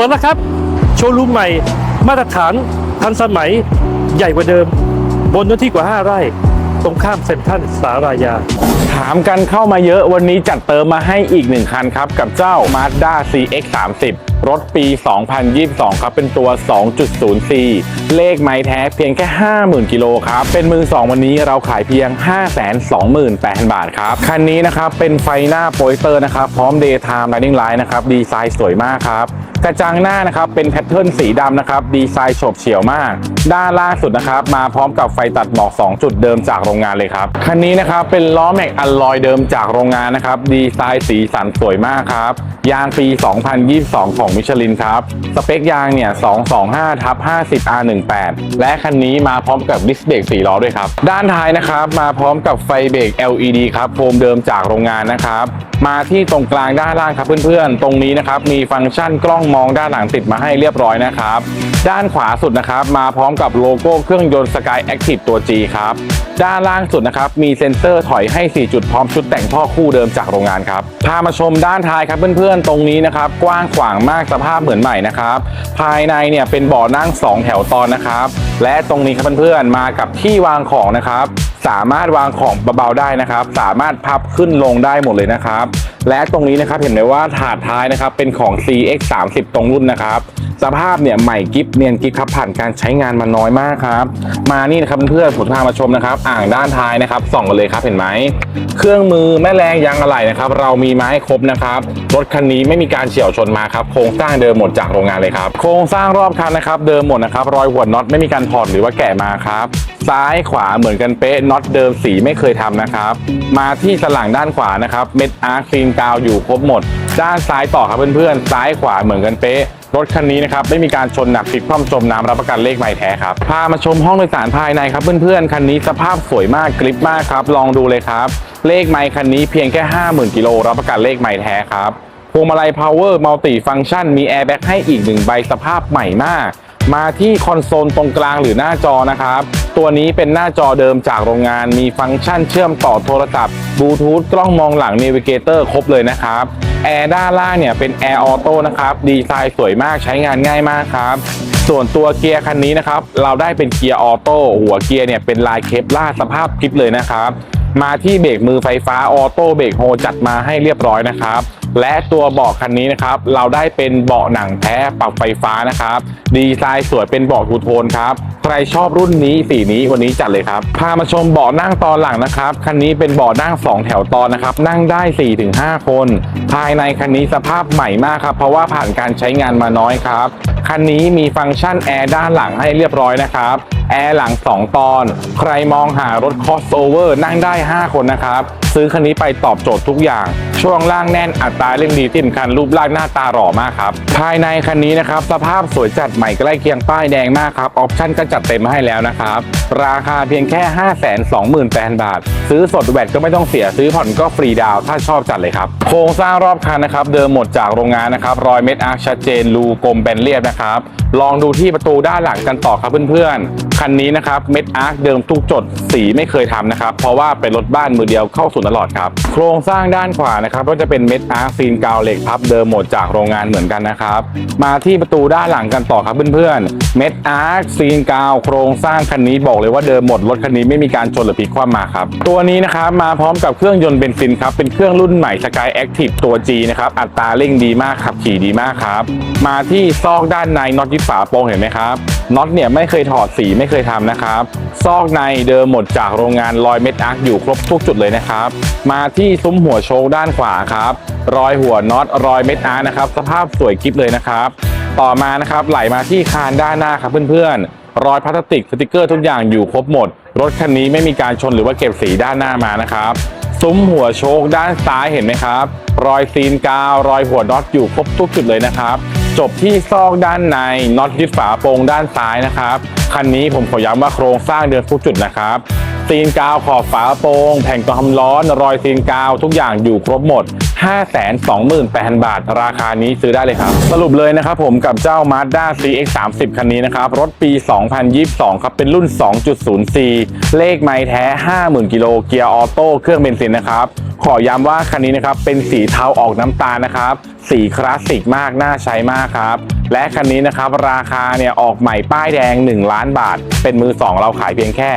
ปิดแล้วครับ โชว์รูมใหม่ มาตรฐานทันสมัยใหญ่กว่าเดิม บนเนื้อที่กว่า 5 ไร่ ตรงข้ามเซ็นทรัลสารายา ถามกันเข้ามาเยอะวันนี้จัดเติมมาให้อีกหนึ่งคันครับ กับเจ้า Mazda CX 30รถปี 2022 ครับเป็นตัว 2.0C เลขไม้แท้เพียงแค่ 50,000 กิโลครับ เป็นมือ 2 วันนี้เราขายเพียง 528,000 บาทครับ คันนี้นะครับเป็นไฟหน้าโปรเจคเตอร์นะครับ พร้อม Daytime Running Light นะครับ ดีไซน์สวยมากครับ กระจังหน้านะครับเป็นแพทเทิร์นสีดำนะครับดีไซน์โฉบเฉี่ยวมาก ด้านล่างสุดนะครับมาพร้อมกับไฟตัดหมอก 2 จุดเดิมจากโรงงานเลยครับคันนี้นะครับเป็นล้อแม็กอัลลอยเดิมจากโรงงานนะครับดีไซน์สีสันสวยมากครับยางปี 2022 ของมิชลินครับสเปคยางเนี่ย 225ทับ50 R18 และคันนี้มาพร้อมกับดิสเบรก4ล้อด้วยครับด้านท้ายนะครับมาพร้อมกับไฟเบรก LED ครับโฟมเดิมจากโรงงานนะครับมาที่ตรงกลางด้านล่างครับเพื่อนๆ ตรงนี้นะครับมีฟังก์ชันกล้องมองด้านหลังติดมาให้เรียบร้อยนะครับ ด้านขวาสุดนะครับ มาพร้อมกับโลโก้เครื่องยนต์ Sky Active ตัว G ครับ ด้านล่างสุดนะครับ มีเซ็นเซอร์ถอยให้ 4 จุดพร้อมชุดแต่งท่อคู่เดิมจากโรงงานครับพามาชมด้านท้ายครับเพื่อนๆ ตรงนี้นะครับ กว้างขวางมากสภาพเหมือนใหม่นะครับ ภายในเนี่ยเป็นเบาะนั่ง 2 แถวตอนนะครับ และตรงนี้ครับเพื่อนๆ มากับที่วางของนะครับ สามารถวางของเบาๆได้นะครับ สามารถพับขึ้นลงได้หมดเลยนะครับ และตรงนี้นะครับเห็นไหมว่าถาดท้ายนะครับเป็นของ CX 30ตรงรุ่นนะครับสภาพเนี่ยใหม่กิฟเนียนกิฟครับผ่านการใช้งานมาน้อยมากครับ มานี่นะครับเพื่อนๆผมพามาชมนะครับ อ่างด้านท้ายนะครับส่องกันเลยครับเห็นไหมเครื่องมือแม่แรงยางอะไหล่นะครับ เรามีมาให้ครบนะครับรถคันนี้ไม่มีการเฉี่ยวชนมาครับโครงสร้างเดิมหมดจากโรงงานเลยครับโครงสร้างรอบคันนะครับ เดิมหมดนะครับรอยหัวน็อตไม่มีการถอดหรือว่าแกะมาครับ ซ้ายขวาเหมือนกันเป๊ะน็อตเดิมสีไม่เคยทำนะครับ มาที่สลังด้านขวานะครับเม็ดอาร์คซีนกาวอยู่ครบหมด ด้านซ้ายต่อครับเพื่อนๆซ้ายขวาเหมือนกันเป๊ะรถคันนี้นะครับไม่มีการชนหนักพลิกคว่ำจมน้ำรับประกันเลขใหม่แท้ครับพามาชมห้องโดยสารภายในครับเพื่อนๆคันนี้สภาพสวยมากกริปมากครับ ลองดูเลยครับ เลขไมค์คันนี้เพียงแค่ 50,000กิโลรับประกันเลขใหม่แท้ครับพวงมาลัย power multi function มีแอร์แบ็กให้อีกหนึ่งใบสภาพใหม่มาก มาที่คอนโซลตรงกลางหรือหน้าจอนะครับ ตัวนี้เป็นหน้าจอเดิมจากโรงงาน มีฟังก์ชันเชื่อมต่อโทรศัพท์บลูทูธกล้องมองหลัง n น v i เกเตอร์ครบเลยนะครับแอร์ด้านล่างเนี่ยเป็นแอร์ออโต้นะครับ ดีไซน์สวยมากใช้งานง่ายมากครับ ส่วนตัวเกียร์คันนี้นะครับ เราได้เป็นเกียร์ออโต้หัวเกียร์เนี่ยเป็นลายเคปล่าสภาพคลิปเลยนะครับ มาที่เบรกมือไฟฟ้าออโต้เบรกโฮจัดมาให้เรียบร้อยนะครับและตัวเบาะคันนี้นะครับ เราได้เป็นเบาะหนังแท้ปรับไฟฟ้านะครับ ดีไซน์สวยเป็นเบาะทูโทนครับ ใครชอบรุ่นนี้สีนี้วันนี้จัดเลยครับ พามาชมเบาะนั่งตอนหลังนะครับ คันนี้เป็นเบาะนั่ง 2 แถวตอนนะครับ นั่งได้ 4-5 คน ภายในคันนี้สภาพใหม่มากครับ เพราะว่าผ่านการใช้งานมาน้อยครับ คันนี้มีฟังก์ชันแอร์ด้านหลังให้เรียบร้อยนะครับแอร์หลัง 2 ตอน ใครมองหารถ crossover นั่งได้ 5 คนนะครับซื้อคันนี้ไปตอบโจทย์ทุกอย่าง ช่วงล่างแน่นอัตราเร่งดีที่สำคัญรูปร่างหน้าตาหล่อมากครับ ภายในคันนี้นะครับสภาพสวยจัดใหม่ใกล้เคียงป้ายแดงมากครับออปชั่นก็จัดเต็มมาให้แล้วนะครับ ราคาเพียงแค่ 528,000 บาท ซื้อสดแวดก็ไม่ต้องเสียซื้อผ่อนก็ฟรีดาวถ้าชอบจัดเลยครับ โครงสร้างรอบคันนะครับเดิมหมดจากโรงงานนะครับรอยเม็ดอาร์คชัดเจนรูกลมแบนเรียบนะครับลองดูที่ประตูด้านหลังกันต่อครับเพื่อนๆคันนี้นะครับเม็ดอาร์คเดิมทุกจดสีไม่เคยทำนะครับเพราะว่าเป็นรถบ้านมือเดียวเข้าศูนย์ตลอดครับ โครงสร้างด้านขวานะครับก็จะเป็นเม็ดอาร์ซีนกาวเหล็กพับเดิมหมดจากโรงงานเหมือนกันนะครับ มาที่ประตูด้านหลังกันต่อครับเพื่อนๆ เม็ดอาร์ซีนกาวโครงสร้างคันนี้บอกเลยว่าเดิมหมดรถคันนี้ไม่มีการชนหรือพลิกคว่ำมาครับ ตัวนี้นะครับมาพร้อมกับเครื่องยนต์เบนซินครับเป็นเครื่องรุ่นใหม่ Sky Active ตัว G นะครับอัตราเร่งดีมากขับขี่ดีมากครับมาที่ซอกด้านในน็อตยึดฝาโปรงเห็นไหมครับน็อตเนี่ยไม่เคยถอดสีไม่เคยทำนะครับ ซอกในเดิมหมดจากโรงงานรอยเม็ดอาร์คอยู่ครบทุกจุดเลยนะครับมาที่ซุ้มหัวโชว์ด้านขวาครับ รอยหัวน็อตรอยเม็ดอาร์นะครับ สภาพสวยกิ๊บเลยนะครับ ต่อมานะครับไหลมาที่คานด้านหน้าครับเพื่อนๆ รอยพลาสติกสติกเกอร์ทุกอย่างอยู่ครบหมด รถคันนี้ไม่มีการชนหรือว่าเก็บสีด้านหน้ามานะครับซุ้มหัวโชคด้านซ้ายเห็นไหมครับ รอยซีนกาว รอยหัวน็อตอยู่ครบทุกจุดเลยนะครับ จบที่ซอกด้านในน็อตยึดฝาโปรงด้านซ้ายนะครับ คันนี้ผมขอย้ำว่าโครงสร้างเดิมทุกจุดนะครับ ซีนกาวขอบฝาโปรง แผ่นกรองความร้อน รอยซีนกาวทุกอย่างอยู่ครบหมด 528,000 บาท ราคานี้ซื้อได้เลยครับ สรุปเลยนะครับผมกับเจ้า Mazda CX-30 คันนี้นะครับ รถปี 2022 ครับ เป็นรุ่น 2.0C เลขไม้แท้ 50,000 กิโลเกียร์ออโต้เครื่องเบนซินนะครับขอย้ำว่าคันนี้นะครับเป็นสีเทาออกน้ำตาลนะครับ สีคลาสสิกมากน่าใช้มากครับ และคันนี้นะครับ ราคาเนี่ยออกใหม่ป้ายแดง 1 ล้านบาท เป็นมือ 2 เราขายเพียงแค่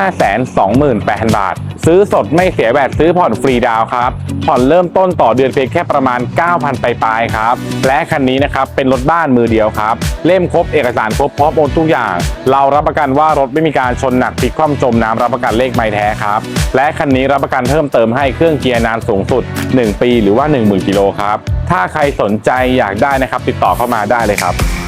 528,000 บาท ซื้อสดไม่เสียแบบซื้อผ่อนฟรีดาวครับ ผ่อนเริ่มต้นต่อเดือนเพียงแค่ประมาณ 9,000 ไปปลายๆครับ และคันนี้นะครับ เป็นรถบ้านมือเดียวครับ เล่มครบเอกสารครบพร้อมโอนทุกอย่าง เรารับประกันว่ารถไม่มีการชนหนักพลิกคว่ำจมน้ำรับประกันเลขไม้แท้ครับ และคันนี้รับประกันเพิ่มเติมให้เครื่องเกียร์นานสูงสุด 1 ปีหรือว่า 10,000กิโลครับถ้าใครสนใจอยากได้นะครับติดต่อเข้ามาได้เลยครับ